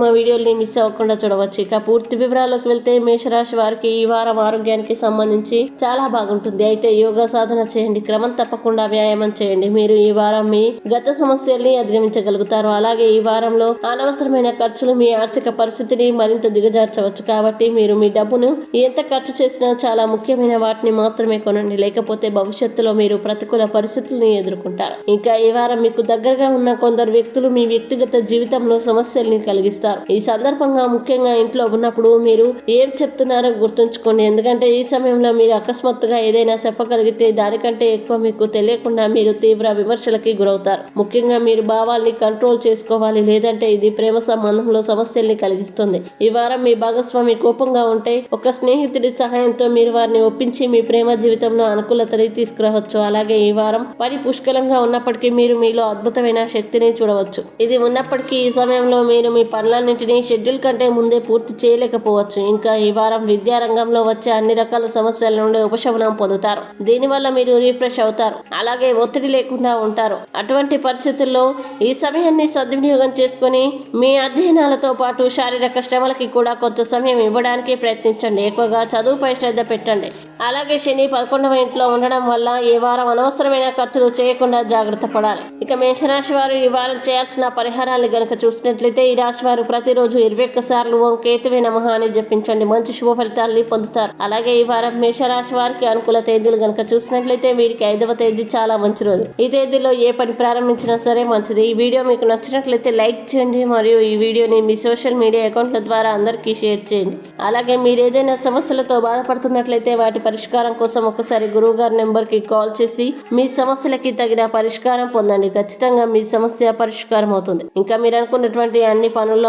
మా వీడియోని మిస్ అవ్వకుండా చూడవచ్చు. ఇక పూర్తి వివరాల్లోకి వెళ్తే మేషరాశి వారికి ఈ వారం ఆరోగ్యానికి సంబంధించి చాలా బాగుంటుంది. అయితే యోగా సాధన చేయండి. క్రమం తప్పకుండా వ్యాయామం చేయండి. మీరు ఈ వారం మీ గత సమస్యల్ని అధిగమించగలుగుతారు. అలాగే ఈ వారంలో అనవసరమైన ఖర్చులు మీ ఆర్థిక పరిస్థితిని మరింత దిగజార్చవచ్చు. కాబట్టి మీరు మీ డబ్బును ఎంత ఖర్చు చేసినా చాలా ముఖ్యమైన వాటిని మాత్రమే కొనండి. లేకపోతే భవిష్యత్తులో మీరు ప్రతికూల పరిస్థితులను ఎదుర్కొంటారు. ఇంకా ఈ వారం మీకు దగ్గరగా ఉన్న కొందరు వ్యక్తులు మీ వ్యక్తిగత జీవితంలో సమస్యల్ని కలిగిస్తారు. ఈ సందర్భంగా ముఖ్యంగా ఇంట్లో ఉన్నప్పుడు మీరు ఏం చెప్తున్నారో గుర్తుంచుకోండి. ఎందుకంటే ఈ సమయంలో మీరు అకస్మాత్తుగా ఏదైనా చెప్పగలిగితే దానికంటే ఎక్కువ మీకు తెలియకుండా మీరు తీవ్ర విమర్శలకి గురవుతారు. ముఖ్యంగా మీరు భావాల్ని కంట్రోల్ చేసుకోవాలి. లేదంటే ఇది ప్రేమ సంబంధంలో సమస్యల్ని కలిగిస్తుంది. ఈ వారం మీ భాగస్వామి కోపంగా ఉంటే ఒక స్నేహితుడి సహాయంతో మీరు వారిని ఒప్పించి మీ ప్రేమ జీవితంలో అనుకూలతని తీసుకురావచ్చు. అలాగే ఈ వారం పని పుష్కలంగా ఉన్నప్పటికీ మీరు మీలో అద్భుతమైన శక్తిని చూడవచ్చు. ఇది ఉన్నప్పటికీ ఈ సమయంలో మీరు మీ పనులన్నింటినీ షెడ్యూల్ కంటే ముందే పూర్తి చేయలేకపోవచ్చు. ఇంకా ఈ వారం విద్యారంగంలో వచ్చే అన్ని రకాల సమస్యల నుండి ఉపశమనం పొందుతారు. దీనివల్ల మీరు రీఫ్రెష్ అవుతారు. అలాగే ఒత్తిడి లేకుండా ఉంటారు. అటువంటి పరిస్థితుల్లో ఈ సమయాన్ని సద్వినియోగం చేసుకొని మీ అధ్యయనాలతో పాటు శారీరక శ్రమలకి కూడా కొంత సమయం ఇవ్వడానికి ప్రయత్నించండి. ఎక్కువగా చదువుపై శ్రద్ధ పెట్టండి. అలాగే శని పదకొండవ ఇంట్లో ఉండడం వల్ల ఈ వారం అనవసరమైన ఖర్చులు చేయకుండా జాగ్రత్త పడాలి. ఇక మేషరాశి వారు ఈ వారం చేయాల్సిన పరిహారాలు గనుక చూసినట్లయితే ఈ రాశి వారు ప్రతిరోజు ఇరవై ఒక్కసార్లు ఓం కేతువే నమః అని జపించండి. మంచి శుభ ఫలితాలని పొందుతారు. అలాగే ఈ వారం మేషరాశి వారికి అనుకూల తేదీలు గనుక చూసినట్లయితే వీరికి ఐదవ తేదీ చాలా మంచి రోజు. ఈ తేదీలో ఏ పని ప్రారంభించినా సరే మంచిది. ఈ వీడియో మీకు నచ్చినట్లయితే లైక్ చేయండి మరియు ఈ వీడియోని మీ సోషల్ మీడియా అకౌంట్ల ద్వారా అందరికీ షేర్ చేయండి. అలాగే మీరు ఏదైనా సమస్యలతో బాధపడుతున్నట్లయితే వాటి పరిష్కారం కోసం ఒకసారి గురువు గారి నెంబర్కి కాల్ చేసి మీ సమస్యలకి తగిన పరిష్కారం పొందండి. ఖచ్చితంగా మీ సమస్య పరిష్కారం అవుతుంది ఇంకా మీరు అనుకున్నటువంటి అన్ని పనుల్లో